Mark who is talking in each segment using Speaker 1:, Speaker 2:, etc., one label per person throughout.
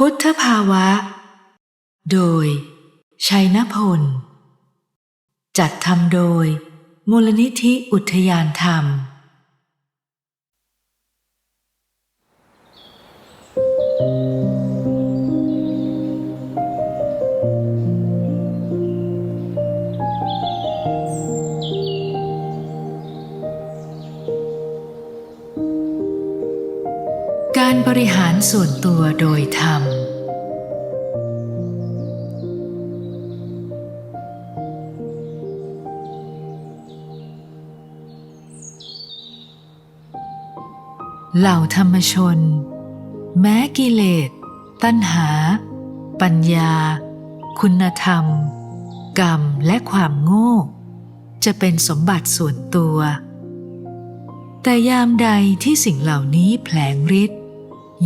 Speaker 1: พุทธภาวะ โดย ชัยนพล จัดทำโดย มูลนิธิอุทยานธรรม การบริหารส่วนตัวโดยธรรม เหล่าธรรมชน แม้กิเลส ตัณหา ปัญญา คุณธรรม กรรมและความโง่ จะเป็นสมบัติส่วนตัวแต่ยามใดที่สิ่งเหล่านี้แผลงฤทธิ์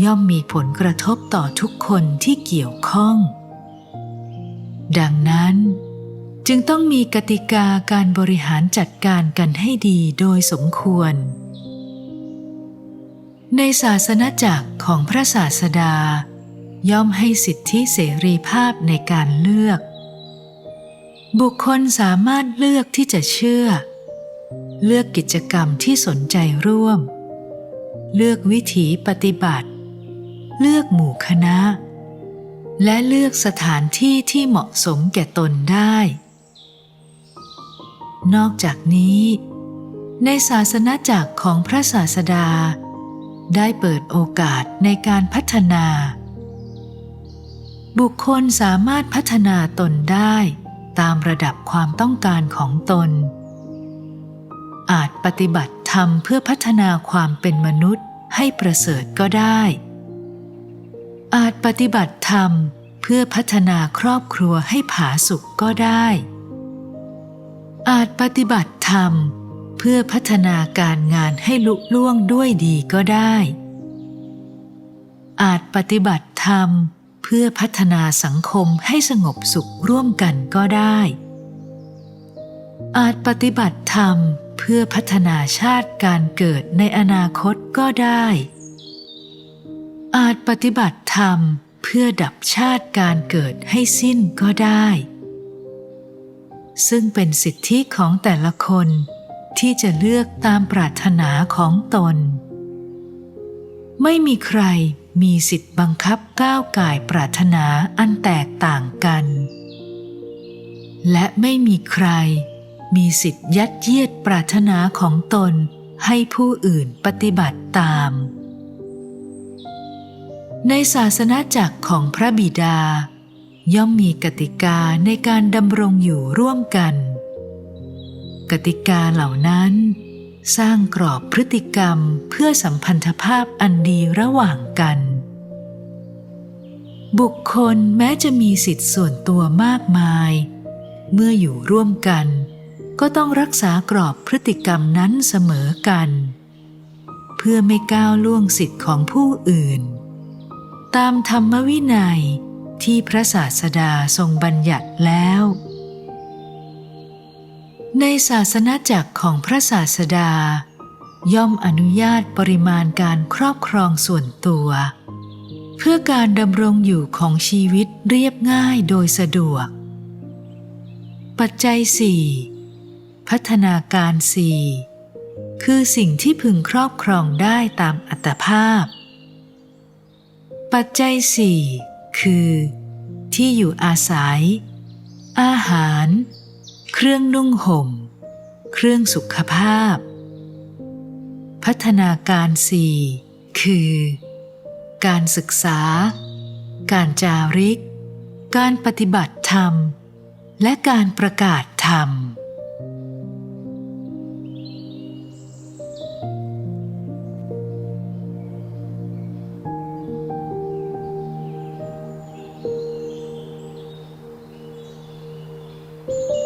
Speaker 1: ย่อมมีผลกระทบต่อทุกคนที่เกี่ยวข้อง ดังนั้น จึงต้องมีกติกาการบริหารจัดการกันให้ดีโดยสมควร ในศาสนาจักรของพระศาสดา ย่อมให้สิทธิเสรีภาพในการเลือก บุคคลสามารถเลือกที่จะเชื่อ เลือกกิจกรรมที่สนใจร่วมเลือกวิถีปฏิบัติ เลือกหมู่คณะ และเลือกสถานที่ที่เหมาะสมแก่ตนได้ นอกจากนี้ ในศาสนาจักรของพระศาสดา ได้เปิดโอกาสในการพัฒนา บุคคลสามารถพัฒนาตนได้ตามระดับความต้องการของตน อาจปฏิบัติธรรมเพื่อพัฒนาความเป็นมนุษย์ให้ประเสริฐก็ได้ อาจปฏิบัติธรรมเพื่อพัฒนาครอบครัวให้ผาสุกก็ได้ อาจปฏิบัติธรรม เพื่อพัฒนาการงานให้ลุล่วงด้วยดีก็ได้ อาจปฏิบัติธรรม เพื่อพัฒนาสังคมให้สงบสุขร่วมกันก็ได้ อาจปฏิบัติธรรมเพื่อพัฒนาชาติการเกิดในอนาคตก็ได้ อาจปฏิบัติธรรมเพื่อดับชาติการเกิดให้สิ้นก็ได้ ซึ่งเป็นสิทธิของแต่ละคนที่จะเลือกตามปรารถนาของตน ไม่มีใครมีสิทธิ์บังคับก้าวก่ายปรารถนาอันแตกต่างกัน และไม่มีใครมีสิทธิ์ยัดเยียดปรารถนาของตนให้ผู้อื่นปฏิบัติตาม ในศาสนาจักรของพระบิดา ย่อมมีกติกาในการดำรงอยู่ร่วมกัน กติกาเหล่านั้น สร้างกรอบพฤติกรรมเพื่อสัมพันธภาพอันดีระหว่างกัน บุคคลแม้จะมีสิทธิส่วนตัวมากมาย เมื่ออยู่ร่วมกัน ก็ต้องรักษากรอบพฤติกรรมนั้นเสมอกัน เพื่อไม่ก้าวล่วงสิทธิของผู้อื่น ตามธรรมวินัยที่พระศาสดาทรงบัญญัติแล้ว ในศาสนาจักรของพระศาสดา ย่อมอนุญาตปริมาณการครอบครองส่วนตัว เพื่อการดำรงอยู่ของชีวิตเรียบง่ายโดยสะดวก ปัจจัยสี่พัฒนาการสี่คือสิ่งที่พึงครอบครองได้ตามอัตภาพ ปัจจัยสี่คือ ที่อยู่อาศัย อาหาร เครื่องนุ่งห่ม เครื่องสุขภาพ พัฒนาการสี่คือ การศึกษา การจาริก การปฏิบัติธรรม และการประกาศธรรม you.